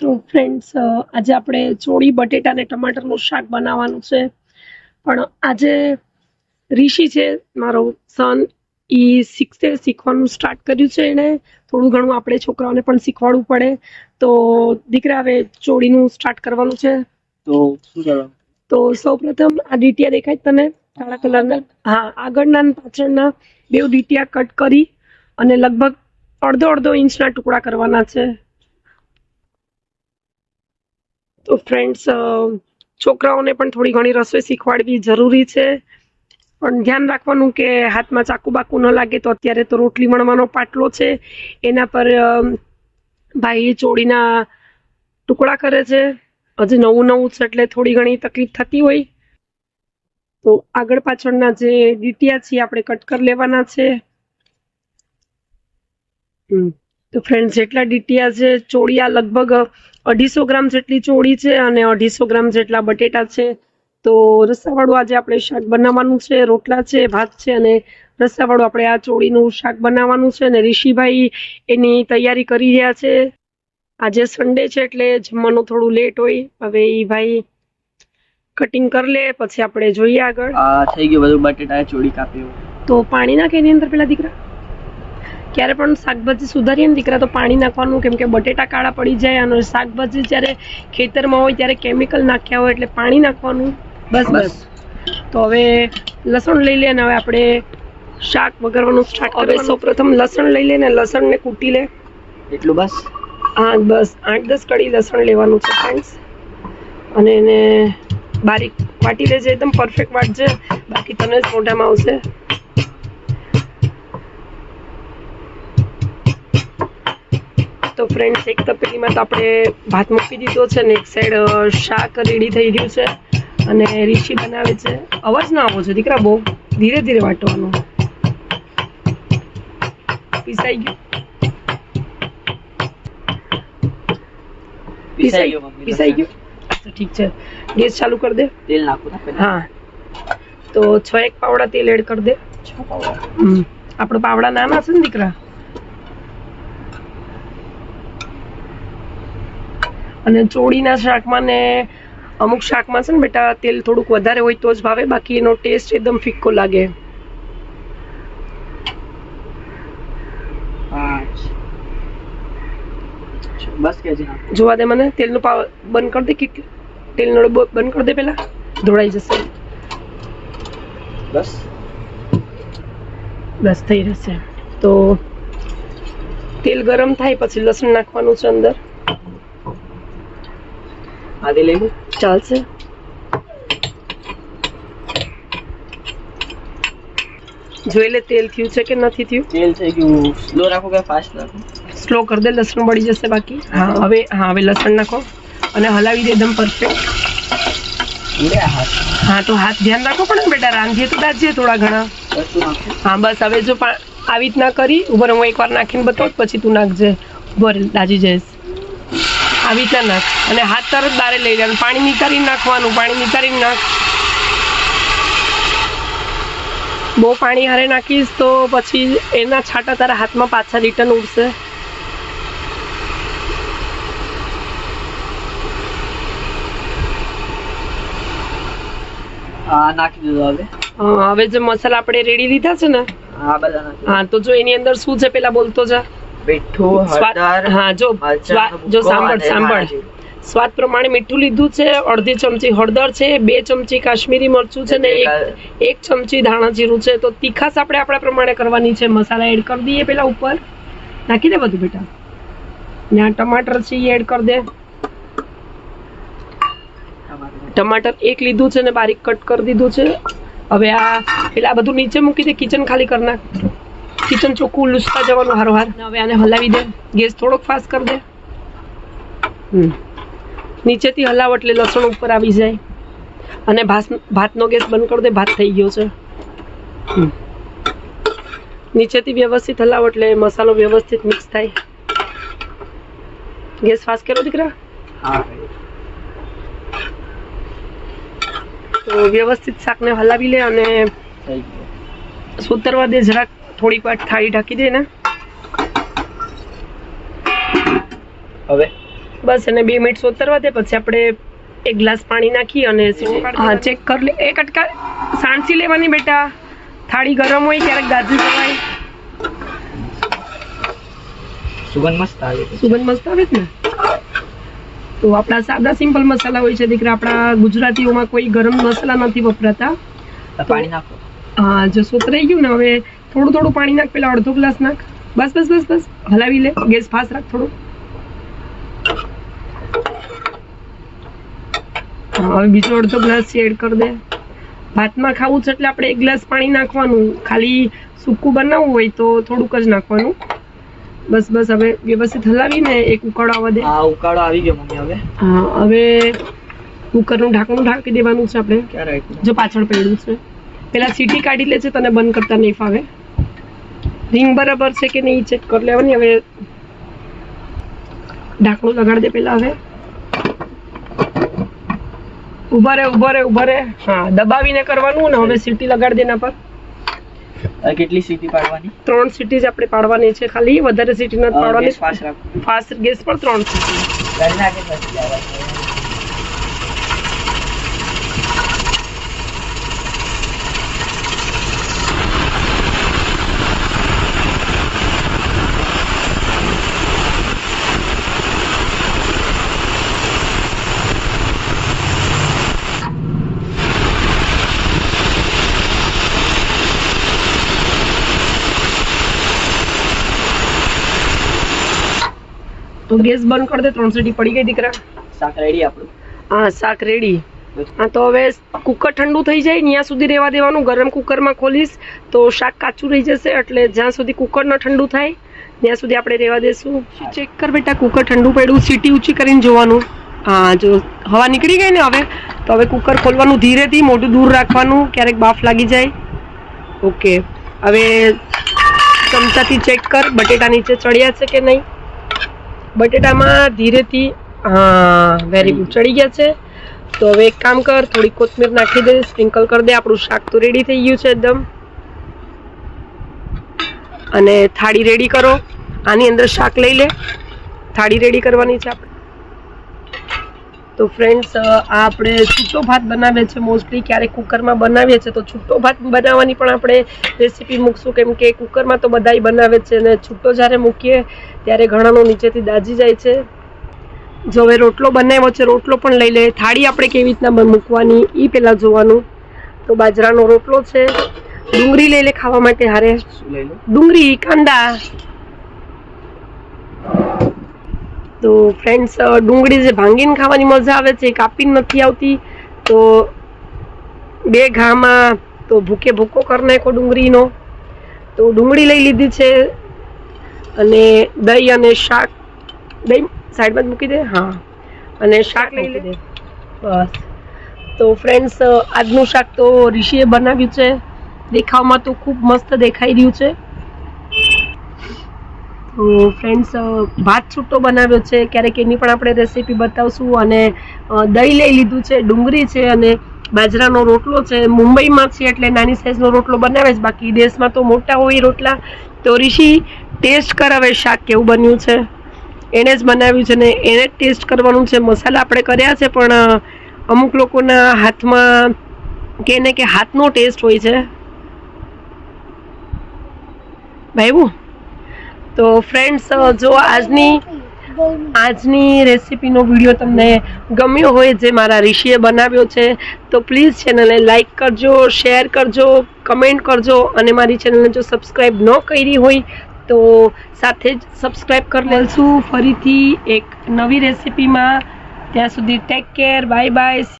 તો ફ્રેન્ડ્સ આજે આપણે ચોળી બટેટા અને ટમાટરનું શાક બનાવવાનું છે. પણ આજે ઋષિ છે મારો સન એ શીખશે શીખવાનું સ્ટાર્ટ કર્યું છે એણે. થોડું ઘણું આપણે છોકરાઓને પણ શીખવાડવું પડે. તો દીકરા હવે ચોળીનું સ્ટાર્ટ કરવાનું છે. તો તો સૌપ્રથમ આ ડીટિયા દેખાય તને? કાળા કલરના. હા આગળના અને પાછળના બે ડીટિયા કટ કરી અને લગભગ અડધો અડધો ઇંચના ટુકડા કરવાના છે. તો ફ્રેન્ડ્સ છોકરાઓને પણ થોડી ઘણી રસોઈ શીખવાડવી જરૂરી છે. પણ ધ્યાન રાખવાનું કે હાથમાં ચાકુ બાકુ ન લાગે તો અત્યારે તો રોટલી વણવાનો પાટલો છે. એના પર ભાઈ ચોળીના ટુકડા કરે છે. હજી નવું નવું છે એટલે થોડી ઘણી તકલીફ થતી હોય. તો આગળ પાછળના જે ડીટીયા છે આપણે કટ કરી લેવાના છે. હમ. તો ફ્રેન્ડ જેટલા ડીટીયા છે ચોળિયા લગભગ અઢીસો ગ્રામ જેટલી ચોળી છે અને અઢીસો ગ્રામ જેટલા બટેટા છે. તો રસાવાળું આજે આપણે શાક બનાવવાનું છે રોટલા છે ભાત છે અને રસાવાળું આપણે આ ચોળીનું શાક બનાવવાનું છે અને ઋષિભાઈ એની તૈયારી કરી રહ્યા છે. આજે સન્ડે છે એટલે જમવાનું થોડું લેટ હોય. હવે એ ભાઈ કટિંગ કરી લે પછી આપણે જોઈએ આગળ. થઈ ગયું બધું બટેટા ચોળી કાપ્યું. તો પાણી નાખે એની અંદર પેલા દીકરા? ક્યારે પણ શાકભાજી સુધારીએ ને દીકરા તો પાણી નાખવાનું કેમ કે બટેટા કાળા પડી જાય અને શાકભાજી જ્યારે ખેતરમાં હોય ત્યારે કેમિકલ નાખ્યા હોય એટલે પાણી નાખવાનું. બસ બસ. તો હવે લસણ લઈ લે અને હવે આપણે શાક વઘારવાનું સ્ટાર્ટ હવે સૌપ્રથમ લસણ લઈ લે ને લસણને કૂટી લે. એટલું બસ? હા બસ. આઠ દસ કડી લસણ લેવાનું છે ફ્રેન્ડ્સ અને એને બારીક વાટી લેજે એકદમ પરફેક્ટ વાટજે. બાકી તને જ મોઢામાં આવશે. તો ફ્રેન્ડ્સ એક તપેલીમાં તો આપણે ભાત મૂકી દીધો છે ને એક સાઈડ શાક રેડી થઈ રહ્યું છે અને રીશી બનાવે છે. અવાજ ના આવો છે દીકરા બહુ ધીરે ધીરે વાટવાનું. પીસાઈ ગયું? પીસાઈ ગયું? પીસાઈ ગયું ઠીક છે. ગેસ ચાલુ કરી દે. તેલ નાખું હા. તો છ એક પાવડા તેલ એડ કરી દે. છ પાવડા. આપણે પાવડા નાના છે ને દીકરા? અને ચોળીના શાકમાં ને અમુક શાકમાં છે ને બેટા તેલ થોડુંક વધારે હોય તો જ ભાવે બાકી એનો ટેસ્ટ એકદમ ફિક્કો લાગે. બસ કે જોવા દે મને તેલનું પાવ બંધ કરી દે કે તેલનો ડબ્બો બંધ કરી દે પહેલા ધોળાઈ જશે. બસ. બસ થઈ જશે. તો તેલ ગરમ થાય પછી લસણ નાખવાનું છે અંદર. આદે લઈ લો ચાલશે જોઈ લે તેલ થયું છે કે નથી થયું તેલ થઈ ગયું સ્લો રાખો કે ફાસ્ટ રાખો સ્લો કરી દે લસણ બળી જશે બાકી હા હવે હા હવે લસણ નાખો અને હલાવી દે એકદમ પરફેક્ટ હા તો હાથ ધ્યાન રાખો પણ બેટા રાંધીએ તો દાજીએ થોડા ઘણા હા બસ હવે જો આવી રીતના કરી ઉભર હું એકવાર નાખીને બતાવું પછી તું નાખજે ઉભર દાજી જઈશ આવી રીતના નાખ. અને હાથ તરત બારે લઈ લેવાનું પાણી નીતારી નાખવાનું પાણી નીતારી નાખ. બહુ પાણી હારે નાખીશ તો પછી એના છાંટા તારા હાથમાં પાછા રિટર્ન ઉડશે. નાખી દીધું હવે. હવે જે મસાલા આપણે રેડી લીધા છે ને? હા બધા હા તો જો એની અંદર શું છે પેલા બોલતો જા. મીઠું સ્વાદ હળદર હા જો મરચાંનો સ્વાદ જો ભૂકો સાંભળ અને સાંભળ. ધાણા જીરું. સ્વાદ પ્રમાણે મીઠું લીધું છે અડધી ચમચી હળદર છે બે ચમચી કાશ્મીરી મરચું છે ને એક એક ચમચી ધાણા જીરું છે. તો તીખાસ આપણે આપણા પ્રમાણે કરવાની છે. મસાલા એડ કરી દઈએ પેલા ઉપર. નાખી દે બધું બેટા. ને આ ટમાટર છે એ એડ કરી દે. ટમાટર. ટમાટર એક લીધું છે ને બારીક કટ કરી દીધું છે. હવે આ પેલા આ બધું નીચે મૂકી દે કિચન ખાલી કરી નાખ. કિચન ચોખ્ખું લૂસતા જવાનું હારોહાર ને હવે આને હલાવી દે. ગેસ થોડોક ફાસ્ટ કરી દે. હમ. નીચેથી હલાવ એટલે લસણ ઉપર આવી જાય. અને ભાત ભાતનો ગેસ બંધ કરી દે ભાત થઈ ગયો છે. નીચેથી વ્યવસ્થિત હલાવ એટલે મસાલો વ્યવસ્થિત મિક્સ થાય. ગેસ ફાસ્ટ કર્યો દીકરા? તો વ્યવસ્થિત શાકને હલાવી લે અને સુતરવા દે જરાક. થોડીક વાર થાળી ઢાંકી દે ને. હવે? બસ એને બે મિનિટ સોતરવા દે પછી આપણે એક ગ્લાસ પાણી નાખી અને હા ચેક કરી લે. એક અટકા સાણસી લેવાની બેટા. થાળી ગરમ હોય ક્યારેક ગાજરી જવાય. સુગંધ મસ્ત આવે સુગંધ મસ્ત આવે ને. તો આપણા સાદા સિમ્પલ મસાલા હોય છે દીકરા. આપણા ગુજરાતીઓમાં કોઈ ગરમ મસાલા નથી વપરાતા. પાણી નાખો. હા જો સોતરાઈ ગયું ને હવે થોડું થોડું પાણી નાખ પેલા અડધો ગ્લાસ નાખ. બસ બસ બસ બસ. હલાવી લે. ગેસ ફાસ્ટ રાખ થોડું. હા, હવે બીજો અડધો ગ્લાસ એડ કરી દે. ભાતમાં ખાવું છે એટલે આપણે એક ગ્લાસ પાણી નાખવાનું. ખાલી સૂકું બનાવવું હોય તો થોડુંક જ નાખવાનું. બસ બસ હવે વ્યવસ્થિત હલાવીને એક ઉકાળો આવવા દે. આ ઉકાળો આવી ગયો મમ્મી હવે? હા હવે કુકરનું ઢાંકણું ઢાંકી દેવાનું છે આપણે. જો પાછળ પડ્યું છે. પેલા સીટી કાઢી લે છે તને બંધ કરતા નહીં ફાવે. રિંગ બરાબર છે કે નહીં ચેક કરી લેવાની? હવે ઢાંકણું લગાડી દે પેલા હવે. ઊભા રે ઊભા રે ઊભા રે હા દબાવીને કરવાનું ને હવે સીટી લગાડી દેના પર. કેટલી સીટી પાડવાની? ત્રણ સીટી જ આપણે પાડવાની છે ખાલી. વધારે સીટી નથી પાડવાની. ફાસ્ટ ફાસ્ટ ગેસ પર ત્રણ સીટી તો ગેસ બંધ કરી દે ત્રણ સીટી પડી ગઈ દીકરા. શાક રેડી આપણું. હા શાક રેડી હા તો હવે કુકર ઠંડુ થઈ જાય ત્યાં સુધી રહેવા દેવાનું. ગરમ કુકરમાં ખોલીશ તો શાક કાચું રહી જશે એટલે જ્યાં સુધી કુકર ન ઠંડુ થાય ત્યાં સુધી આપણે રહેવા દેશું. ચેક કર બેટા કુકર ઠંડુ પડ્યું સીટી ઊંચી કરીને જોવાનું. હા જો હવા નીકળી ગઈ ને હવે તો હવે કુકર ખોલવાનું ધીરેથી મોઢું દૂર રાખવાનું ક્યારેક બાફ લાગી જાય. ઓકે હવે ચમચાથી ચેક કર બટેટા નીચે ચડ્યા છે કે નહીં? બટેટામાં ધીરેથી હા વેરી ગુડ ચડી ગયા છે. તો હવે એક કામ કર થોડી કોથમીર નાખી દે સ્પ્રિંકલ કરી દે આપણું શાક તો રેડી થઈ ગયું છે એકદમ. અને થાળી રેડી કરો. આની અંદર શાક લઈ લે. થાળી રેડી કરવાની છે આપણે. તો ફ્રેન્ડ્સ આ આપણે છૂટો ભાત બનાવીએ છીએ મોસ્ટલી ક્યારેક કુકરમાં બનાવીએ છીએ તો છૂટો ભાત બનાવવાની પણ આપણે રેસીપી મૂકશું. કેમ કે કુકરમાં તો બધાય બનાવે છે અને છૂટો જ્યારે મૂકીએ ત્યારે ઘણાનો નીચેથી દાજી જાય છે. જો હવે રોટલો બનાવ્યો છે રોટલો પણ લઈ લે થાળી આપણે કેવી રીતના મૂકવાની એ પહેલાં જોવાનું. તો બાજરાનો રોટલો છે. ડુંગળી લઈ લે ખાવા માટે હારે. ડુંગળી કાંદા. તો ફ્રેન્ડ્સ ડુંગળી જે ભાંગીને ખાવાની મજા આવે છે, એ કાપીને નથી આવતી, તો બે ઘામાં તો ભૂકે ભૂકો કરી નાખો ડુંગળીનો. તો ડુંગળી લઈ લીધી છે અને દહીં અને શાક. દહીં સાઈડમાં મૂકી દે? હા. અને શાક લઈ લે. બસ. તો ફ્રેન્ડ્સ આજનું શાક તો ઋષિએ બનાવ્યું છે. દેખાવમાં તો ખૂબ મસ્ત દેખાઈ રહ્યું છે. ફ્રેન્ડ્સ ભાત છૂટો બનાવ્યો છે. ક્યારેક એની પણ આપણે રેસીપી બતાવશું અને દહીં લઈ લીધું છે, ડુંગળી છે અને બાજરાનો રોટલો છે. મુંબઈમાં છે એટલે નાની સાઇઝનો રોટલો બનાવે છે. બાકી દેશમાં તો મોટા હોય રોટલા, તો ઋષિ ટેસ્ટ કરાવે શાક કેવું બન્યું છે. એણે જ બનાવ્યું છે ને એને જ ટેસ્ટ કરવાનું છે. મસાલા આપણે કર્યા છે, પણ અમુક લોકોના હાથમાં કે એને કે હાથનો ટેસ્ટ હોય છે. ભાઈવું તો ફ્રેન્ડ્સ જો આજની આજની રેસીપીનો વીડિયો તમને ગમ્યો હોય જે મારા ઋષિએ બનાવ્યો છે, તો પ્લીઝ ચેનલને લાઇક કરજો શેર કરજો કમેન્ટ કરજો અને મારી ચેનલને જો સબસ્ક્રાઈબ ન કરી હોય, તો સાથે જ સબસ્ક્રાઈબ કરી લેશું. ફરીથી એક નવી રેસીપીમાં ત્યાં સુધી ટેક કેર બાય બાય